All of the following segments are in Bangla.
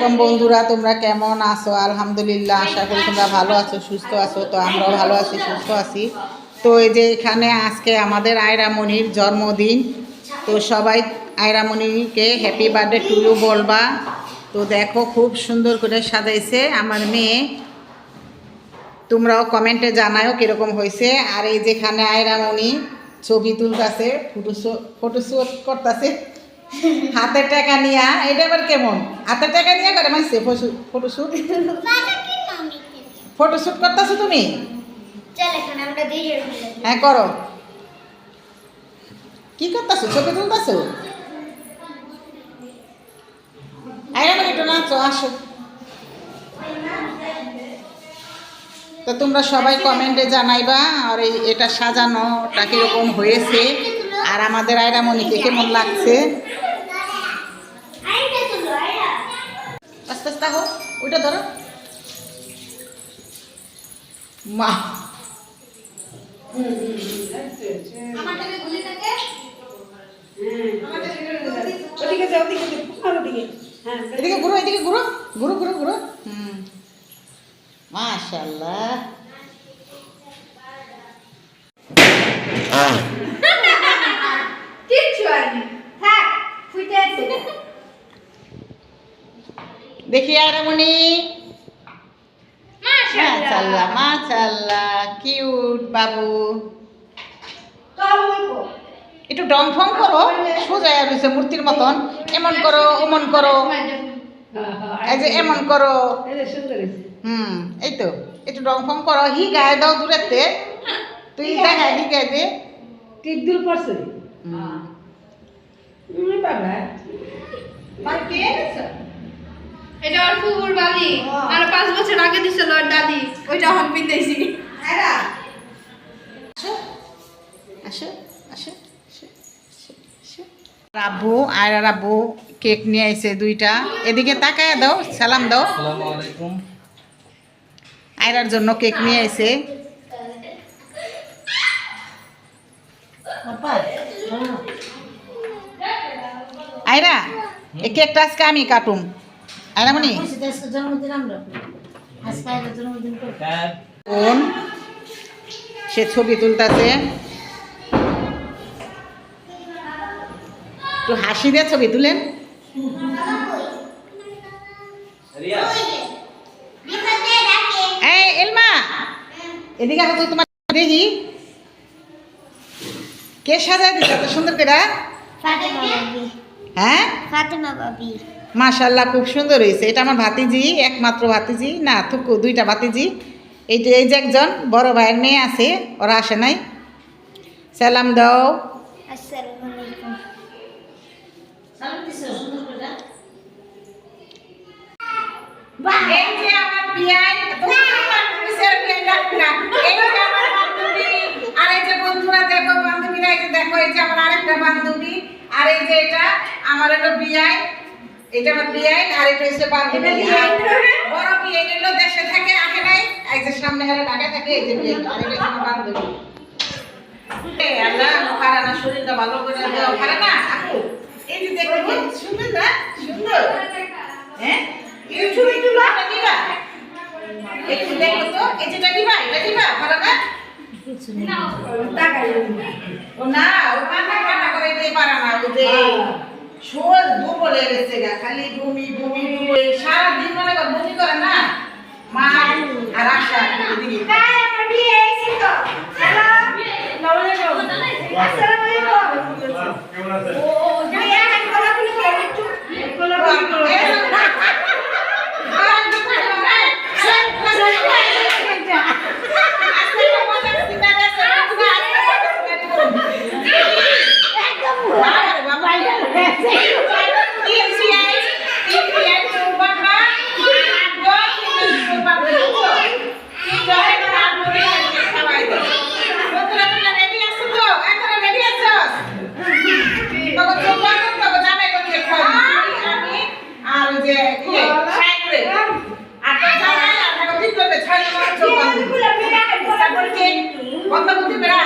আলাইকুম বন্ধুরা, তোমরা কেমন আছো? আলহামদুলিল্লাহ, আশা করি তোমরা ভালো আছো, সুস্থ আছো, তো আমরাও ভালো আছি, সুস্থ আছি। তো এই যে এখানে আজকে আমাদের আয়রামণির জন্মদিন, তো সবাই আয়রামণিকে হ্যাপি বার্থডে টু ইউ বলবা। তো দেখো, খুব সুন্দর করে সাজাইছে আমার মেয়ে। তোমরাও কমেন্টে জানাও কীরকম হয়েছে। আর এই যেখানে আয়রামণি ছবি তুলতেছে ফটো ফটোশ্যুট করতেছে হাতের টাকা নিয়া, এটা আবার কেমন? হাতের টাকা নিয়ে করে মানছে ফটোশ্যুট ফটোশ্যুট করতেছো তুমি? হ্যাঁ করো। কি করতেছো? ছবি তুলতেছো? আয়রামণি একটু নাচো, আসো। তো তোমরা সবাই কমেন্টে জানাইবা, আর এই এটা সাজানোটা কীরকম হয়েছে, আর আমাদের আয়রামণিকে কেমন লাগছে? আস্তে আস্তে হোক ওইটা ধরো। মা। আমারটাকে গুলি থাকে। ওদিকে যাও ওদিকে যাও, ওদিকে। হ্যাঁ। এদিকে ঘুরো এদিকে ঘুরো। ঘুরো ঘুরো ঘুরো। হুম। মাশাল্লাহ কিচ্ছু হয়নি থাক ফুটে আছে দেখি আয়রামণি মাশাল্লাহ মাশাল্লাহ কিউট বাবু একটু ডং ফং করো সোজা রয়েছে মূর্তির মতন। এমন করো ওমন করো। এই যে এমন করো। হুম এই তো। একটু ডং ফং করো। হি গায়ে দাও দূরেতে। তুই দেখা হি গায়ে দে। দুল পড়ছে এটা আর ফুবুর বালি আর পাঁচ বছর আগে দিছিল ওর দাদি। ওইটা আসো আসো আসো, আসো, আসো। রাব্বু আর রাব্বু কেক নিয়ে আইছে দুইটা। এদিকে তাকায় দাও সালাম দাও। আসসালামু আয়রার জন্য কেক নিয়ে আইছে। আয়রা এই কেকটা আজকে আমি কাটুম। আয়রা মনি। জন্মদিন আমরা আজকে জন্মদিন করব ক্যাব সে ছবি তুলতেছে। একটু হাসি দিয়ে ছবি তুলেন। রিয়া। এই এলমা। এদিকে আসো তোমার দেখি। কে সাজায় দিচ্ছে এত সুন্দর করে? হ্যাঁ? মাশাল্লাহ খুব সুন্দর হয়েছে। এটা আমার ভাতিজি একমাত্র ভাতিজি। না থুকু দুইটা ভাতিজি। এই যে এই যে একজন বড় ভাইয়ের মেয়ে আছে ওরা আসে নাই। সালাম দাও। আসসালামু আলাইকুম সালাম দিছো সুন্দর করে এই যে আমার বিয়াই এই যে আমার বান্ধবী আর এই যে বন্ধুরা দেখো বান্ধবীরা এই যে দেখো এই যে আমার আরেকটা বান্ধবী আর এই যে এটা আমার হলো বিয়াই এটা আমার বিয়াই আর এটা হচ্ছে বান্ধবী। বড় বিয়াই হলো দেশে থাকে আগে নাই এই যে সামনে হারে ঢাকায় থাকে এই যে বিয়াই আর এটা আমার বান্ধবী। আল্লাহ পারে না শরীরটা ভালো করে দেওয়া পারে না এই যে দেখো সুন্দর না? সুন্দর হ্যাঁ? এই ছবি তুলো এটা দিবা একটু দেখো তো এই যেটা এটা দিবা ভালো না? ও না ও কান্না কান্না করে দিয়ে পারে না ও যে শোল দুর্বল গেছে গা খালি বমি বমি বমি সারা দিন মনে কর বমি করে না? মা আর আশা এদিকে। কাই আমার বিয়ে হয়েছে তো হ্যালো আসসালামু আলাইকুম ও ও বিয়ে এখন কথা বলি করে একটু আর ওই যে ইয়ে, সাইকেলে। আর তো জামাই আর থাকো ঠিক করবে, ছয় নম্বর চোখ বাঁধবে। তারপরে কি? কথা বলতে পেরা?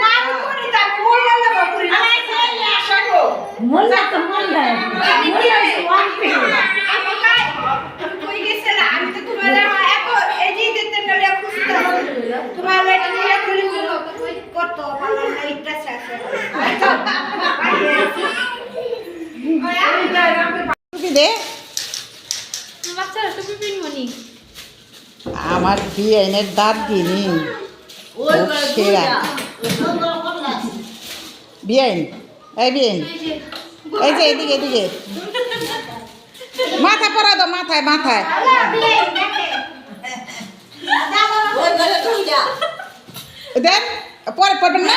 না আমি করি তা বললাম না বাপুরি আরে, এই যে আসা গো। মোল্লা তো মোল্লা মোল্লা ওয়ান পে কই গেছিলা আমি তো তোমার এখন এই যে দেখতে গেলে খুশি তোমার এটা নিয়ে খুলি কত পারলাম না ইটা শেষ টুপি দে বাচ্চারা তো পিপিনমণি আমার বিয়াইনের দাঁত দিনি সেরা। বিয়াইন এই বিয়াইন। এই যে এদিকে এদিকে। মাথা পরা দাও মাথায় মাথায়। দেন পরে পড়বেন না?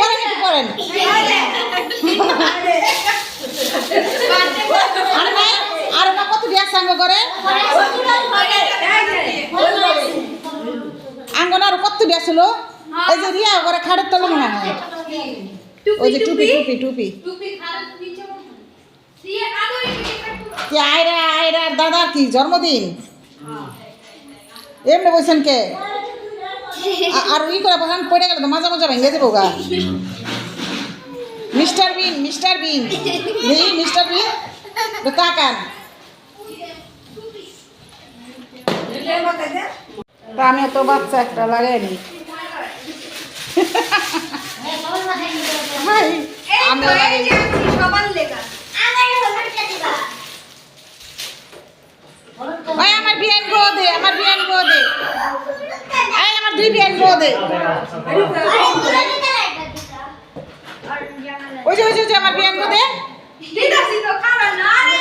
পরে নাকি পড়েন আর ওটা কত দিয়া সাঙ্গ করে আঙ্গন আর কত দিয়া ছিল এই যে রিয়া করে খাড়ের তলে মনে হয়। ওই যে টুপি টুপি? টুপি আয়রা আয়রা দাদার কি জন্মদিন? এমনি বলছেন কে? আর ই করে বসান পড়ে গেলে তো মাঝে মাঝে ভেঙে দেবো গা mister Bean mister Bean. Mister Bean? তাকান। আমি তো বাচ্চা একটা লাগাইনি। ভাই, আমার আমার আমার ওই যে ওই যে আমার বিয়ান গো দিদাসি তো খাবে না রে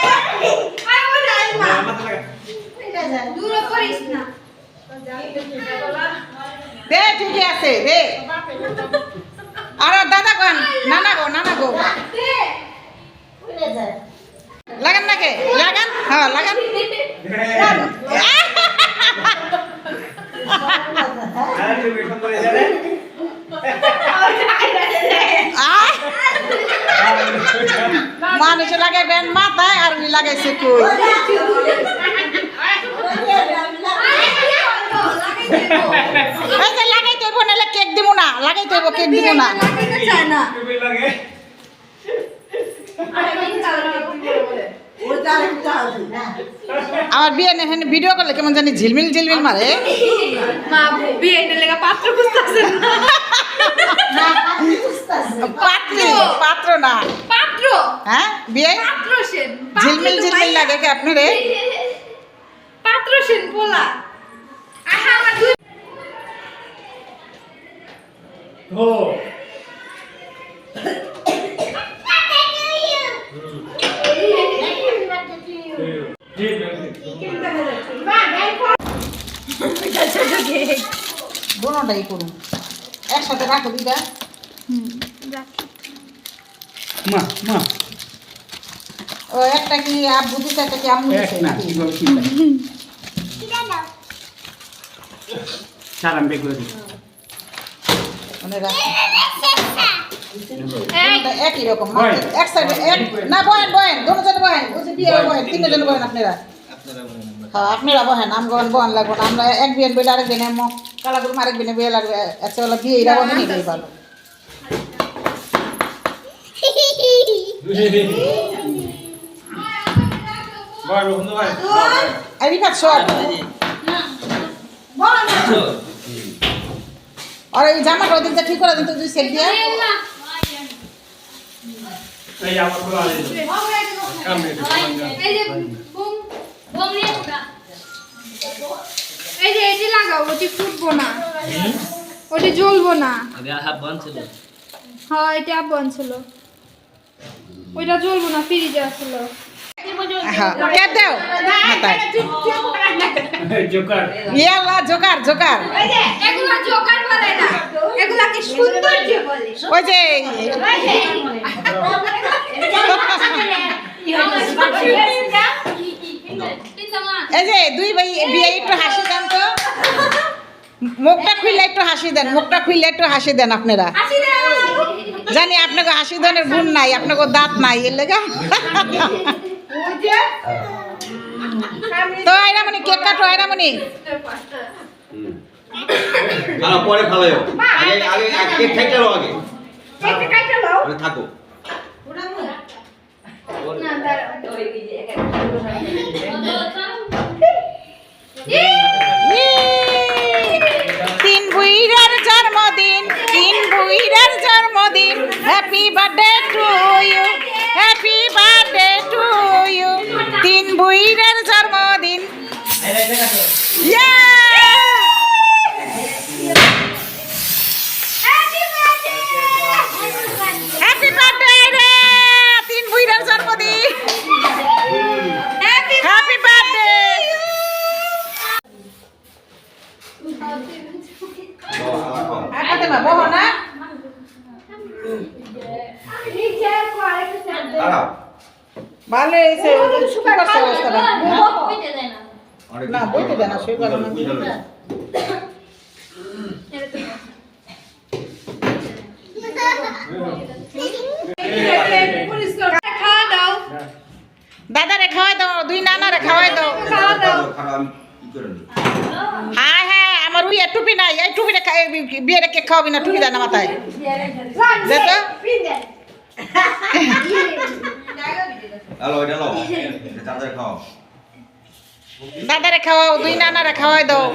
আই ওই যাই মা মাথা লাগা দূর করিস না দে ঠিকই আছে দে আর ওর দাদা কোন নানা গো নানা গো দে লাগান নাকি লাগান হ্যাঁ লাগান আর তুমি সুন্দর এসে আহ! মানুষ লাগাইবেন মাথায় আর উনি লাগাইছে কই এই যে লাগাইতে হইব নাহলে কেক দিব না? লাগাইতে হইব কেক দিব না চায় না। তুমি লাগে আমার বিয়ে এখানে ভিডিও করলে কেমন জানি ঝিলমিল ঝিলমিল মারে। মা বিয়ে লেগা পাত্র খুঁজতেছে না। পাত্রী পাত্র না। পাত্র? হ্যাঁ বিয়ে? পাত্র সেন ঝিলমিল ঝিলমিল লাগে কি আপনি রে পাত্র সেন পোলা। আহা আমার ঠিক আছে করুন। একসাথে রাখো দিদা মা মা। ও একটা কি আব্বু দিতে একটা কি আম্মু দিতে না কি বল কি ছাড় আমি বের মনে রাখো। একই রকম। এক সাইডে এক না বয়েন বয়েন দোনো জন বয়েন। ওই যে বিয়ে বয়েন তিনজন বয়েন আপনারা। হ্যাঁ আপনারা বহেন আম গন বহন লাগবো না। আমরা এক বিয়েন বইলে আরেক বিয়ে মক কালা গুরু আরেক বিয়ে বিয়ে লাগবে। আচ্ছা বলে বিয়ে এরা বহেন এটাই ভালো। বল বন্ধু ভাই আর এই জামাটা ওদিকটা ঠিক করে দিন তো দুই সেট দিয়ে এই যে এটি লাগাও ওটি ফুটবো না। ওটি জ্বলবো না। হ্যাঁ এটা বন ছিল। ওইটা জ্বলবো না ফ্রিজে আসছিল হ্যাঁ ক্যাপ দাও। মাথায়। জোকার। ইয়াল্লা জোকার জোকার। এগুলা জোকার বলে না। এগুলা সৌন্দর্য বলে। ওই যে এই যে দুই ভাই বিয়ে একটু হাসি দেন তো। মুখটা খুললে একটু হাসি দেন মুখটা খুললে একটু হাসি দেন আপনারা। জানি আপনাকে হাসি দেনের গুণ নাই আপনাকে দাঁত নাই এর লেগা। তো আইরামণি কেক কাটো আইরামণি না পরে ফালাইও আগে আগে আগে খাইতে আগে। আরে থাকো। না দাঁড়াও। তিন দাঁড়াও। ভালো হয়েছে শুকার অবস্থাটা না, বইতে দেয় না, সই দাদারে খাওয়াই দাও দুই নানারে খাওয়াই দাও। খাওয়া দাও খারাপ আমি কি করে নিই? হ্যাঁ হ্যাঁ আমার উইয়া টুপি নাই এই টুপিটা বিয়ে কে খাওয়াবি না টুপি দেয় না মাথায়। দাদারে খাওয়াও দুই নানারে খাওয়াই দাও।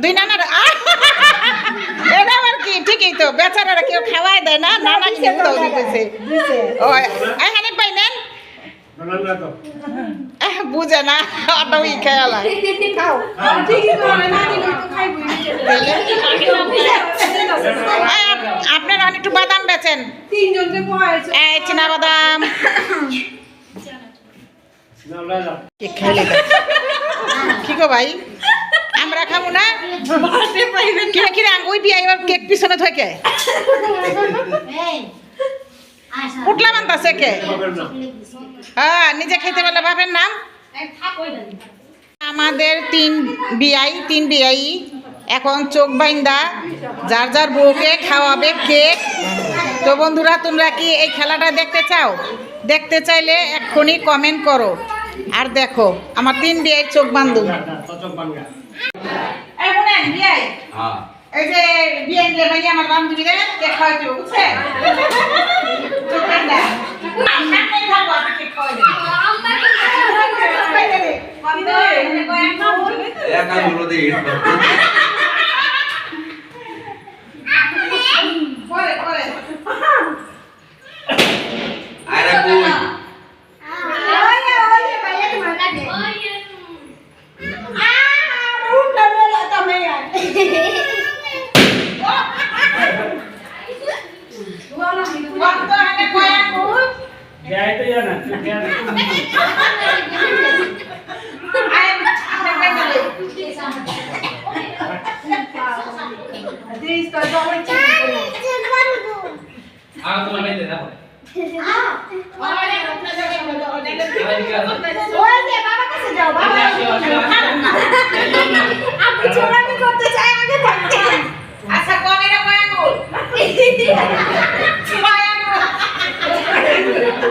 দুই নানারে! এটা কি? ঠিকই তো বেচারারা কেউ খাওয়াই দেয় না নানা খেয়ে দাও দিতেছে। ও এখানে পাই নেন নানা তো আহ, বুঝে না অত ই খেয়াল আপনারা একটু বাদাম বেচেন। এই চিনা বাদাম। কি গো ভাই? আমরা খাব না? কিরে কিরে আঙ্গুই বিয়া এবার কেক পিছনে থাকে পুটলা বান্তাছে কে হ্যাঁ নিজে খাইতে পারলে বাপের নাম? আমাদের তিন বিয়াই তিন বিয়াই এখন চোখ বাইন্দা যার যার বউকে খাওয়াবে কেক। তো বন্ধুরা তোমরা কি এই খেলাটা দেখতে চাও? দেখতে চাইলে এক্ষুনি কমেন্ট করো। আর দেখো আমার তিন বিয়াই চোখ বান্ধব হ্যাঁ। এই যে বিয়ে আমার বান্ধবীরা বুঝছে চোখ বান্ধা আমরা খাই থাকব আপনি কেক খাওয়াইবেন এক আর হলো দিই। পরে পরে আরে কই? ওয়ে ওয়ে ভাইয়া তোমার লাগে আ রুটা মেলা তুমি আর কত আনে কয়া কুল যাই তো জানা তুই জানা আই আপনি পেছনে দিস তো জমে চিনি ওই যে বাবা কাছে যাও বাবা আপনি ছোড়ামি করতে চাই আগে থাকতে আচ্ছা কোন এটা কয়া কুল কয়া কুল ও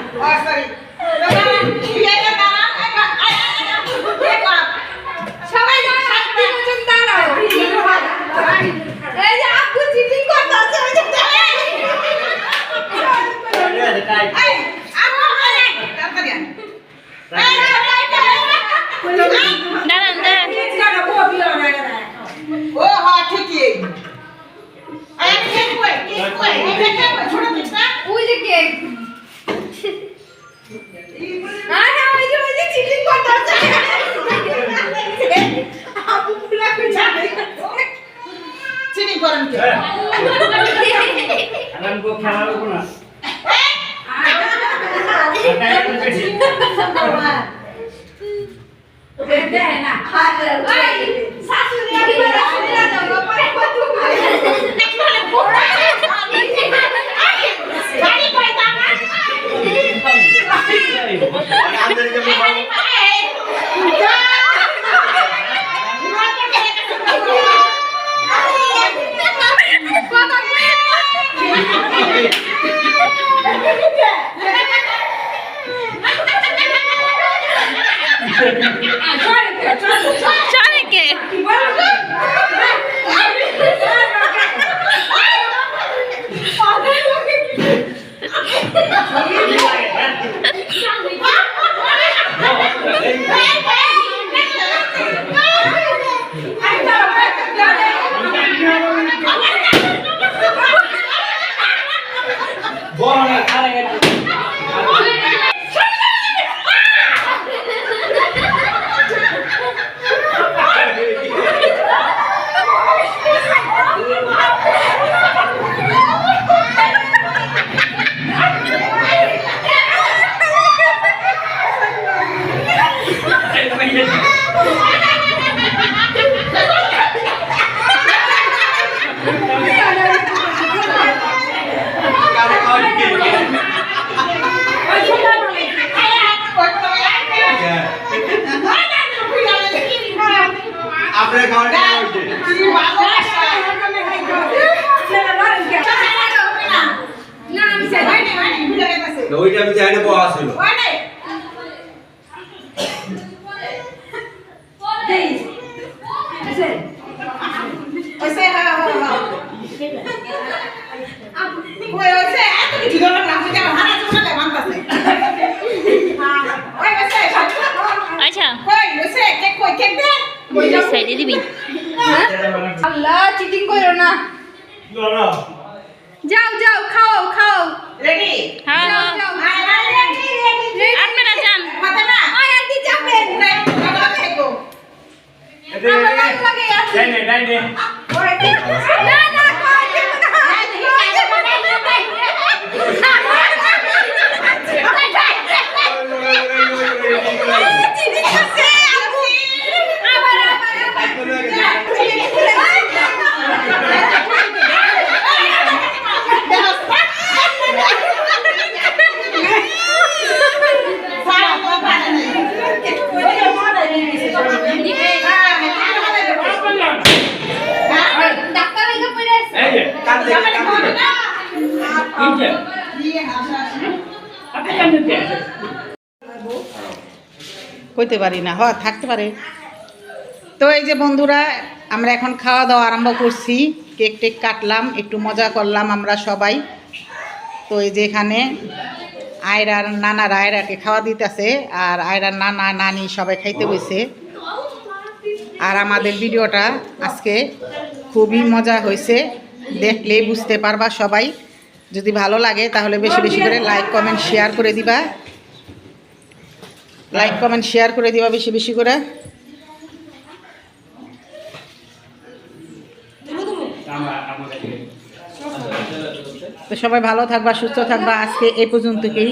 চিনি করেন কে আলাম কো খেলা লোক না আটাই তো বেশি শাশুড়ি আমি শাশুড়ি দাও পরে কত গাড়ি কই দাঁড়া আমাদেরকে বলো। কে বড় না আরে গেল কারে খাওয়াইছে আপনার খাওয়াটা খাওয়াইছে না আমি চাই তো ওইটা আমি জানি বড় ছিল আচ্ছা কেক দে সাইডে দিবি আল্লাহ চিটিং করো না না না যাও যাও খাও খাও রেডি হ্যাঁ যাও হ্যাঁ যাও রেডি আপনারা যান মাথা না আয় আন্টি যাবেন এতে আমার ভালো লাগে আসলে। ডাই নে ডাই নে না না খাওয়া যাবে না। চিনি খাচ্ছে, আপু। আবার, আবার, আবার। ডাক্তার এসে পড়ে আছে। এই যে কান্দে কান্দে এই যে আপনি কেন দিতে কইতে পারি না হ থাকতে পারে। তো এই যে বন্ধুরা, আমরা এখন খাওয়া দাওয়া আরম্ভ করছি। কেক টেক কাটলাম, একটু মজা করলাম আমরা সবাই। তো এই যে এখানে আয়রার নানার আয়রাকে খাওয়া দিতেছে, আর আয়রার নানা, নানি সবাই খাইতে বসে আর আমাদের ভিডিওটা আজকে খুবই মজা হয়েছে দেখলে বুঝতে পারবা সবাই। যদি ভালো লাগে তাহলে বেশি বেশি করে লাইক, কমেন্ট, শেয়ার করে দিবা। লাইক কমেন্ট শেয়ার করে দিবা বেশি বেশি করে। তো সবাই ভালো থাকবা, সুস্থ থাকবা আজকে এই পর্যন্তই